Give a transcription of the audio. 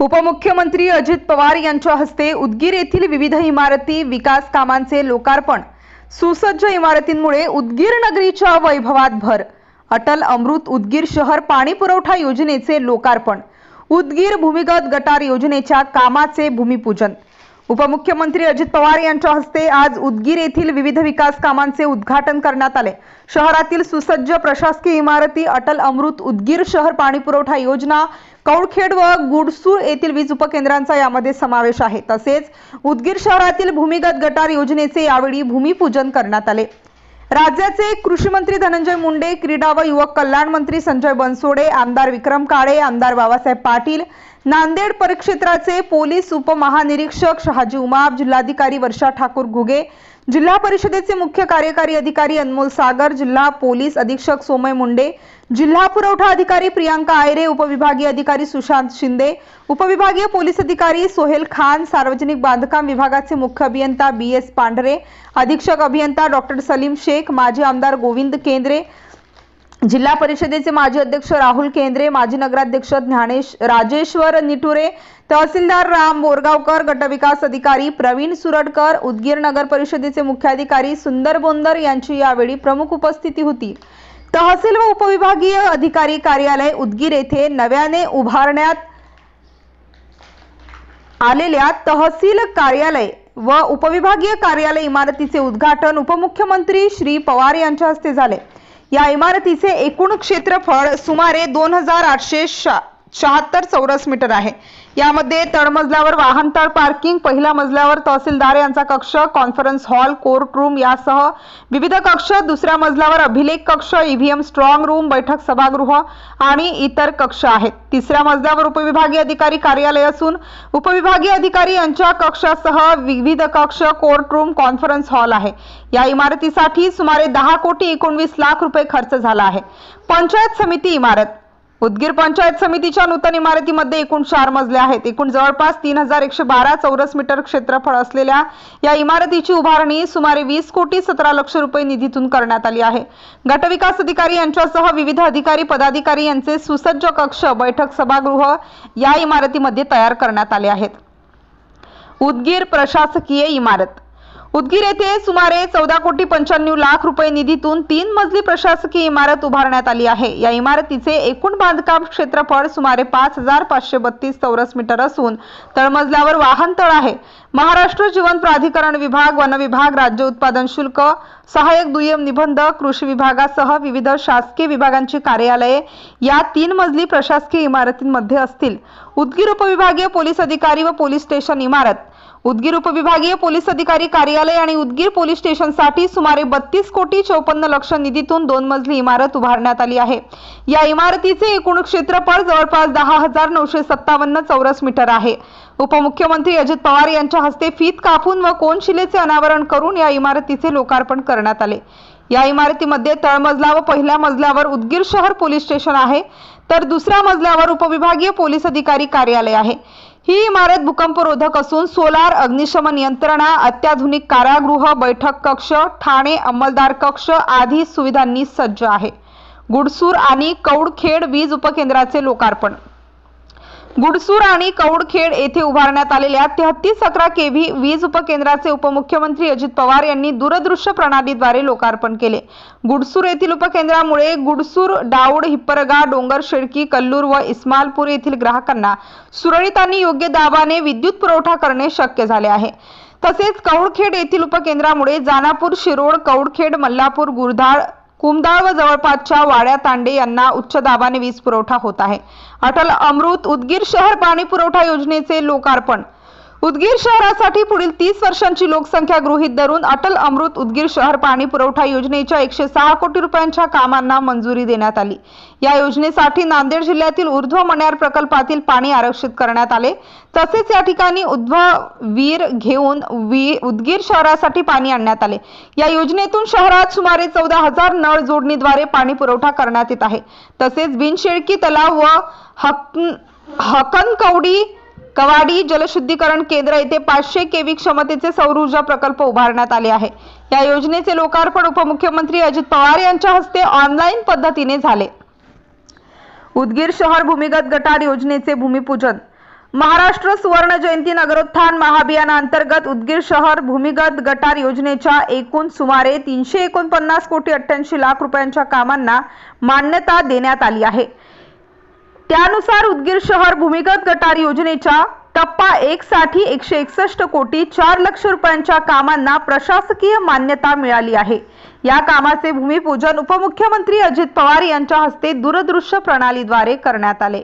उपमुख्यमंत्री अजित पवार यांच्या हस्ते उदगीर येथील विविध इमारती विकास कामांचे लोकार्पण. सुसज्ज इमारतींमुळे उदगीर नगरीच्या वैभवात भर. अटल अमृत उदगीर शहर पाणी पुरवठा योजनेचे लोकार्पण. उदगीर भूमिगत गटार योजनेच्या कामाचे भूमिपूजन. उपमुख्यमंत्री अजित पवार यांच्या हस्ते आज उदगीर येथील विविध विकास कामांचे उद्घाटन करण्यात आले. शहरातील सुसज्ज प्रशासकीय इमारती अटल अमृत उदगीर शहर पाणी पुरवठा योजना कौडखेड व गुडसूर येथील वीज उपकेंद्रांचा यामध्ये समावेश आहे. तसेच उदगीर शहरातील भूमिगत गटार योजनेचे यावेळी भूमिपूजन करण्यात आले. राज्याचे कृषी मंत्री धनंजय मुंडे क्रीडा व युवक कल्याण मंत्री संजय बनसोडे आमदार विक्रम काळे आमदार बाबासाहेब पाटील नांदेड परिक्षेत्राचे पोलीस उपमहानिरीक्षक शहाजी उमाप जिल्हाधिकारी वर्षा ठाकूर घुगे जिल्हा परिषदेचे मुख्य कार्यकारी अधिकारी अनमोल सागर जिल्हा पोलीस अधीक्षक सोमय मुंडे जिल्हा पुरवठा अधिकारी प्रियांका आयरे उपविभागीय अधिकारी सुशांत शिंदे उपविभागीय पोलीस अधिकारी सोहेल खान सार्वजनिक बांधकाम विभागाचे मुख्य अभियंता बी एस पांढरे अधीक्षक अभियंता डॉक्टर सलीम शेख माजी आमदार गोविंद केंद्रे जिल्हा परिषदेचे माजी अध्यक्ष राहुल केंद्रे माजी नगराध्यक्ष ज्ञानेश राजेश्वर निटुरे तहसीलदार राम बोरगावकर गटविकास अधिकारी प्रवीण सुरडकर उदगीर नगर परिषदेचे मुख्याधिकारी सुंदर बोंदर यांची यावेळी प्रमुख उपस्थिती होती. तहसील व उपविभागीय अधिकारी कार्यालय उदगीर येथे नव्याने उभारण्यात आलेल्या तहसील कार्यालय व उपविभागीय कार्यालय इमारतीचे उद्घाटन उपमुख्यमंत्री श्री पवार यांच्या हस्ते झाले. या इमारतीचे एकूण क्षेत्रफळ सुमारे दोन हजार आठशे शहात्तर चौरस मीटर आहे. यामध्ये तळमजल्यावर वाहनतळ पार्किंग पहिल्या मजल्यावर तहसीलदार यांचा कक्ष कॉन्फरन्स हॉल कोर्ट रूम यासह विविध कक्ष दुसऱ्या मजल्यावर अभिलेख कक्ष ईव्हीएम स्ट्रॉंग रूम बैठक सभागृह आणि इतर कक्ष आहेत. तिसऱ्या मजल्यावर उपविभागीय अधिकारी कार्यालय असून उपविभागीय अधिकारी यांच्या कक्षासह विविध कक्ष कोर्ट रूम कॉन्फरन्स हॉल आहे. या इमारतीसाठी सुमारे दहा कोटी एकोणवीस लाख रुपये खर्च झाला आहे. पंचायत समिती इमारत. उदगीर पंचायत समितीच्या नूतन इमारतीमध्ये एकूण चार मजले आहेत. एकूण जवळपास तीन हजार एकशे बारा चौरस मीटर क्षेत्रफळ असलेल्या या इमारतीची उभारणी सुमारे वीस कोटी सतरा लक्ष रुपये निधीतून करण्यात आली आहे. गटविकास अधिकारी यांच्यासह विविध अधिकारी पदाधिकारी यांचे सुसज्ज कक्ष बैठक सभागृह या इमारतीमध्ये तयार करण्यात आले आहेत. उदगीर प्रशासकीय इमारत उदगीर येथे सुमारे चौदा कोटी पंच्याण्णव लाख रुपये निधीतून तीन मजली प्रशासकीय इमारत उभारण्यात आली आहे. या इमारतीचे एकूण बांधकाम क्षेत्रफळ सुमारे पाच हजार पाचशे बत्तीस चौरस मीटर असून तळमजल्यावर वाहनतळ आहे. महाराष्ट्र जीवन प्राधिकरण विभाग वन विभाग राज्य उत्पादन शुल्क सहाय्यक दुय्यम निबंध कृषी विभागासह विविध शासकीय विभागांची कार्यालये या तीन मजली प्रशासकीय इमारतींमध्ये असतील. उदगीर उपविभागीय पोलीस अधिकारी व पोलीस स्टेशन इमारत. उदगीर उपविभागीय पोलीस अधिकारी कार्यालय आणि उदगीर पोलीस स्टेशनसाठी सुमारे बत्तीस कोटी चौपन्न लक्ष निधीतून दोन मजली इमारत उभारण्यात आली आहे. या इमारतीचे एकूण क्षेत्रफळ जवळपास दहा हजार नऊशे सत्तावन्न चौरस मीटर आहे. उपमुख्यमंत्री अजित पवार यांच्या हस्ते फीत कापून व कोनशिलेचे अनावरण करून या इमारतीचे लोकार्पण करण्यात आले. या इमारतीमध्ये तळमजला व पहिल्या मजल्यावर उदगीर शहर पोलीस स्टेशन आहे. तर दुसऱ्या मजल्यावर उपविभागीय पोलीस अधिकारी कार्यालय आहे. ही इमारत भूकंपरोधक असून सोलार अग्निशमन यंत्रणा अत्याधुनिक कारागृह बैठक कक्ष ठाणे अंमलदार कक्ष आदी सुविधांनी सज्ज आहे. गुडसूर आणि कौडखेड वीज उपकेंद्राचे लोकार्पण गुडसूर आणि कौडखेड येथे उभारण्यात आलेल्या तेहतीस अकरा केव्ही वीज उपकेंद्राचे उपमुख्यमंत्री अजित पवार यांनी दूरदृश्य प्रणालीद्वारे लोकार्पण केले. गुडसूर येथील उपकेंद्रामुळे गुडसूर डाऊड हिप्परगा डोंगर शेडकी कल्लूर व इस्मालपूर येथील ग्राहकांना सुरळीत आणि योग्य दाबाने विद्युत पुरवठा करणे शक्य झाले आहे. तसेच कौडखेड येथील उपकेंद्रामुळे जानापूर शिरोळ कौडखेड मल्लापूर गुरधाळ कुमदाळ व जवळपासच्या वाड्या तांडे यांना उच्च दाबाने वीज पुरवठा होत आहे. अटल अमृत उदगीर शहर पाणी पुरवठा योजनेचे लोकार्पण उदगीर शहरासाठी पुढील तीस वर्षांची लोकसंख्या गृहीत धरून अटल अमृत उदगीर शहर पाणी पुरवठा योजनेच्या एकशे सहा कोटी रुपयांच्या कामांना मंजुरी देण्यात आली. या योजनेसाठी नांदेड जिल्ह्यातील ऊर्ध्व मण्यार प्रकल्पातील पाणी आरक्षित करण्यात आले. तसेच या ठिकाणी उद्भव वीर घेऊन वी उदगीर शहरासाठी पाणी आणण्यात आले. या योजनेतून शहरात सुमारे चौदा हजार नळ जोडणीद्वारे पाणी पुरवठा करण्यात येत आहे. तसेच बिनशेळकी तलाव व हक हकनकवडी कवाडी जलशुद्धीकरण केंद्र येथे पाचशे केवी क्षमतेचे सौर ऊर्जा प्रकल्प उभारण्यात आले आहे. या योजनेचे लोकार्पण उपमुख्यमंत्री अजित पवार यांच्या हस्ते ऑनलाईन पद्धतीने झाले. उदगीर शहर भूमिगत गटार योजनेचे भूमिपूजन. महाराष्ट्र सुवर्ण जयंती नगरोत्थान महाअभियानांतर्गत उदगीर शहर भूमिगत गटार योजनेच्या एकूण सुमारे तीनशे एकोणपन्नास कोटी अठ्ठ्याऐंशी लाख रुपयांच्या कामांना मान्यता देण्यात आली आहे. त्यानुसार उदगीर शहर भूमिगत गटार योजनेच्या टप्पा एक साठी एकशे एकसष्ट कोटी चार लक्ष रुपयांच्या कामांना प्रशासकीय मान्यता मिळाली आहे. या कामाचे भूमिपूजन उपमुख्यमंत्री अजित पवार यांच्या हस्ते दूरदृश्य प्रणालीद्वारे करण्यात आले.